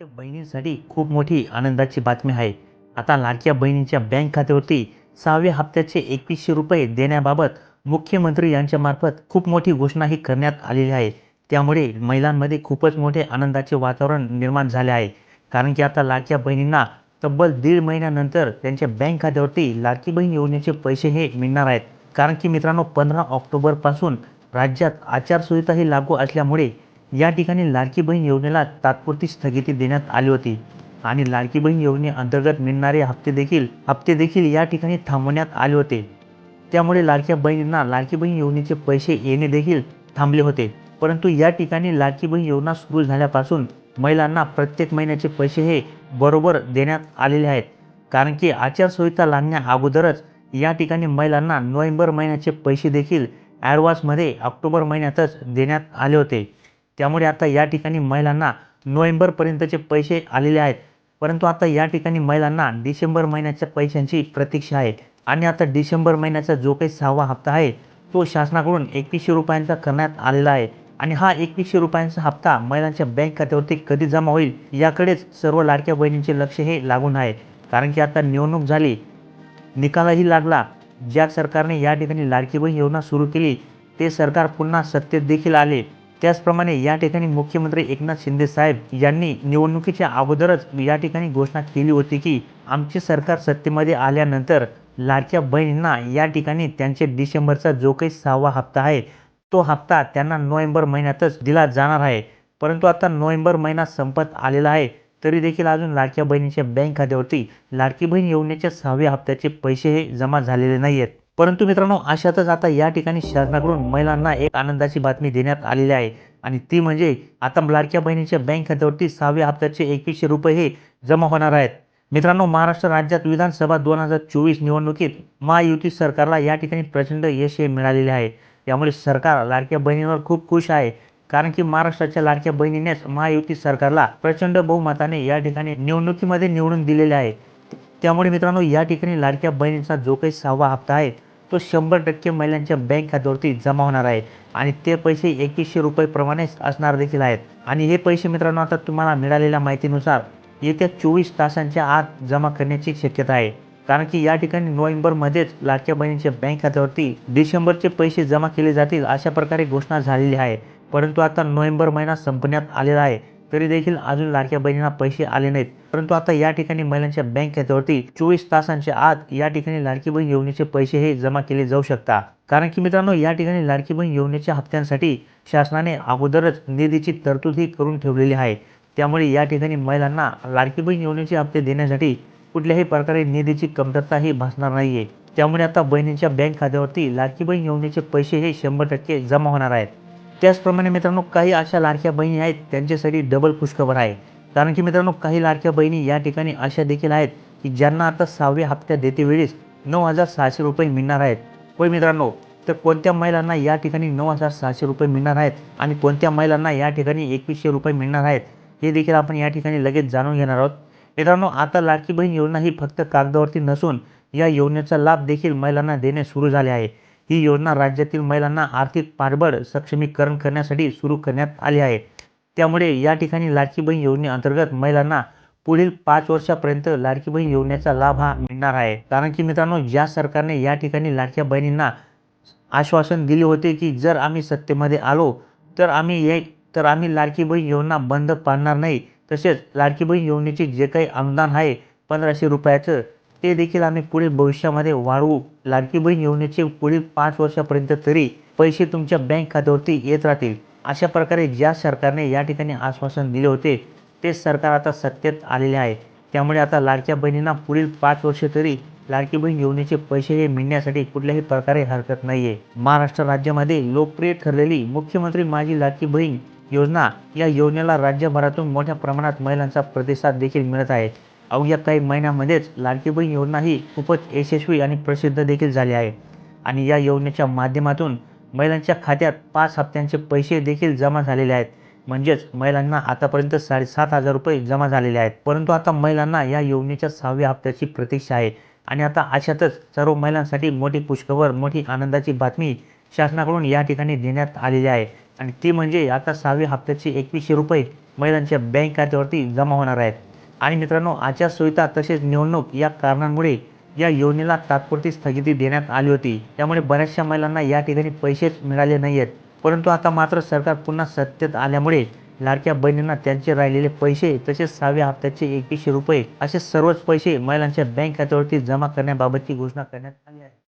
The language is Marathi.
लाडक्या बहिणींसाठी खूप मोठी आनंदाची बातमी आहे. आता लाडक्या बहिणींच्या बँक खात्यावरती सहाव्या हप्त्याचे एकवीसशे रुपये देण्याबाबत मुख्यमंत्री यांच्यामार्फत खूप मोठी घोषणाही करण्यात आलेली आहे. त्यामुळे महिलांमध्ये खूपच मोठे आनंदाचे वातावरण निर्माण झाले आहे. कारण की आता लाडक्या बहिणींना तब्बल दीड महिन्यानंतर त्यांच्या बँक खात्यावरती लाडकी बहीण योजनेचे पैसे हे मिळणार आहेत. कारण की मित्रांनो पंधरा ऑक्टोबरपासून राज्यात आचारसंहिताही लागू असल्यामुळे या ठिकाणी लाडकी बहीण योजनेला तात्पुरती स्थगिती देण्यात आली होती आणि लाडकी बहीण योजनेअंतर्गत मिळणारे हप्ते देखील हप्ते देखील या ठिकाणी थांबवण्यात आले होते. त्यामुळे लाडक्या बहिणींना लाडकी बहीण योजनेचे पैसे येणे देखील थांबले होते. परंतु या ठिकाणी लाडकी बहीण योजना सुरू झाल्यापासून महिलांना प्रत्येक महिन्याचे पैसे हे बरोबर देण्यात आलेले आहेत. कारण की आचारसंहिता लागण्या अगोदरच या ठिकाणी महिलांना नोव्हेंबर महिन्याचे पैसे देखील ॲडव्हान्समध्ये ऑक्टोबर महिन्यातच देण्यात आले होते. त्यामुळे आता या ठिकाणी महिलांना नोव्हेंबरपर्यंतचे पैसे आलेले आहेत. परंतु आता या ठिकाणी महिलांना डिसेंबर महिन्याच्या पैशांची प्रतीक्षा आहे. आणि आता डिसेंबर महिन्याचा जो काही सहावा हप्ता आहे तो शासनाकडून एकवीसशे रुपयांचा करण्यात आलेला आहे. आणि हा एकवीसशे रुपयांचा हप्ता महिलांच्या बँक खात्यावरती कधी जमा होईल याकडेच सर्व लाडक्या बहिणींचे लक्ष हे लागून आहे. कारण की आता निवडणूक झाली निकालही लागला. ज्या सरकारने या ठिकाणी लाडकी बहीण योजना सुरू केली ते सरकार पुन्हा सत्तेत देखील आले. त्याचप्रमाणे या ठिकाणी मुख्यमंत्री एकनाथ शिंदे साहेब यांनी निवडणुकीच्या अगोदरच या ठिकाणी घोषणा केली होती की आमचे सरकार सत्तेमध्ये आल्यानंतर लाडक्या बहिणींना या ठिकाणी त्यांचे डिसेंबरचा जो काही सहावा हप्ता आहे तो हप्ता त्यांना नोव्हेंबर महिन्यातच दिला जाणार आहे. परंतु आता नोव्हेंबर महिना संपत आलेला आहे तरी देखील अजून लाडक्या बहिणीच्या बँक खात्यावरती लाडकी बहीण योजनेच्या सहाव्या हप्त्याचे पैसे हे जमा झालेले नाही आहेत परंतु मित्रांनो अशातच आता या ठिकाणी शासनाकडून महिलांना एक आनंदाची बातमी देण्यात आलेली आहे. आणि ती म्हणजे आता लाडक्या बहिणीच्या बँक खात्यावरती सहाव्या हप्त्याचे एकवीसशे रुपये हे जमा होणार आहेत. मित्रांनो महाराष्ट्र राज्यात विधानसभा दोन हजार चोवीस निवडणुकीत महायुती सरकारला या ठिकाणी प्रचंड यश हे मिळालेले आहे. त्यामुळे सरकार लाडक्या बहिणींवर खूप खुश आहे. कारण की महाराष्ट्राच्या लाडक्या बहिणीनेच महायुती सरकारला प्रचंड बहुमताने या ठिकाणी निवडणुकीमध्ये निवडून दिलेले आहे. त्यामुळे मित्रांनो या ठिकाणी लाडक्या बहिणींचा जो काही सहावा हप्ता आहे तो शंभर टक्के महिलांच्या बँक खात्यावरती जमा होणार आहे. आणि ते पैसे एकवीसशे रुपयेप्रमाणेच असणार देखील आहेत. आणि हे पैसे मित्रांनो आता तुम्हाला मिळालेल्या माहितीनुसार येत्या चोवीस तासांच्या आत जमा करण्याची शक्यता आहे. कारण की या ठिकाणी नोव्हेंबरमध्येच लाडक्या बहिणींच्या बँक खात्यावरती डिसेंबरचे पैसे जमा केले जातील अशा प्रकारे घोषणा झालेली आहे. परंतु आता नोव्हेंबर महिना संपण्यात आलेला आहे. तरी देखील अजून लाडक्या बहिणींना पैसे आले नाहीत. परंतु आता या ठिकाणी महिलांच्या बँक खात्यावरती चोवीस तासांच्या आत या ठिकाणी लाडकी बहीण योजनेचे पैसे हे जमा केले जाऊ शकतात. कारण की मित्रांनो या ठिकाणी लाडकी बहीण योजनेच्या हप्त्यांसाठी शासनाने अगोदरच निधीची तरतूदही करून ठेवलेली आहे. त्यामुळे या ठिकाणी महिलांना लाडकी बहीण योजनेचे हप्ते देण्यासाठी कुठल्याही प्रकारे निधीची कमतरता ही भासणार नाही आहे त्यामुळे आता बहिणींच्या बँक खात्यावरती लाडकी बहीण योजनेचे पैसे हे शंभर टक्के जमा होणार आहेत. त्याचप्रमाणे मित्रांनो काही अशा लाडक्या बहिणी आहेत त्यांच्यासाठी डबल खुशखबर आहे. कारण की मित्रांनो काही लाडक्या बहिणी या ठिकाणी अशा देखील आहेत की ज्यांना आता सहाव्या हप्त्या देतेवेळीस नऊ हजार सहाशे रुपये मिळणार आहेत. होय मित्रांनो तर कोणत्या महिलांना या ठिकाणी नऊ हजार सहाशे रुपये मिळणार आहेत आणि कोणत्या महिलांना या ठिकाणी एकवीसशे रुपये मिळणार आहेत हे देखील आपण या ठिकाणी लगेच जाणून घेणार आहोत. मित्रांनो आता लाडकी बहीण योजना ही फक्त कागदावरती नसून या योजनेचा लाभ देखील महिलांना देणे सुरू झाले आहे. ही योजना राज्यातील महिलांना आर्थिक पाठबळ सक्षमीकरण करण्यासाठी सुरू करण्यात आली आहे. त्यामुळे या ठिकाणी लाडकी बहीण योजनेअंतर्गत महिलांना पुढील पाच वर्षापर्यंत लाडकी बहीण योजनेचा लाभ हा मिळणार आहे. कारण की मित्रांनो ज्या सरकारने या ठिकाणी लाडक्या बहिणींना आश्वासन दिले होते की जर आम्ही सत्तेमध्ये आलो तर आम्ही ये तर आम्ही लाडकी बहीण योजना बंद पाडणार नाही. तसेच लाडकी बहीण योजनेचे जे काही अनुदान आहे पंधराशे रुपयाचं ते देखील आम्ही पुढील भविष्यामध्ये वाढवू. लाडकी बहीण योजनेचे पुढील पाच वर्षापर्यंत तरी पैसे तुमच्या बँक खात्यावरती येत राहतील. अशा प्रकारे ज्या सरकारने या ठिकाणी आश्वासन दिले होते तेच सरकार आता सत्तेत आलेले आहे. त्यामुळे आता लाडक्या बहिणींना पुढील पाच वर्ष तरी लाडकी बहीण योजनेचे पैसे हे मिळण्यासाठी कुठल्याही प्रकारे हरकत नाही आहे महाराष्ट्र राज्यामध्ये लोकप्रिय ठरलेली मुख्यमंत्री माझी लाडकी बहीण योजना या योजनेला राज्यभरातून मोठ्या प्रमाणात महिलांचा प्रतिसाद देखील मिळत आहे. अवघ्या काही महिन्यामध्येच लाडकी बहीण योजना ही खूपच यशस्वी आणि प्रसिद्ध देखील झाली आहे. आणि या योजनेच्या माध्यमातून महिलांच्या खात्यात पाच हप्त्यांचे पैसे देखील जमा झालेले आहेत. म्हणजेच महिलांना आतापर्यंत साडेसात हजार रुपये जमा झालेले आहेत. परंतु आता महिलांना या योजनेच्या सहाव्या हप्त्याची प्रतीक्षा आहे. आणि आता अशातच सर्व महिलांसाठी मोठी पुष्कवर मोठी आनंदाची बातमी शासनाकडून या ठिकाणी देण्यात आलेली आहे. आणि ती म्हणजे आता सहाव्या हप्त्याचे एकवीसशे रुपये महिलांच्या बँक खात्यावरती जमा होणार आहेत. आणि मित्रांनो आचारसंहिता तसेच निवडणूक या कारणांमुळे या योजनेला तात्पुरती स्थगिती देण्यात आली होती. त्यामुळे बऱ्याचशा महिलांना या ठिकाणी पैसेच मिळाले नाही आहेत परंतु आता मात्र सरकार पुन्हा सत्तेत आल्यामुळे लाडक्या बहिणींना त्यांचे राहिलेले पैसे तसेच सहाव्या हप्त्याचे एकवीसशे रुपये असे सर्वच पैसे महिलांच्या बँक खात्यावरती जमा करण्याबाबतची घोषणा करण्यात आली आहे.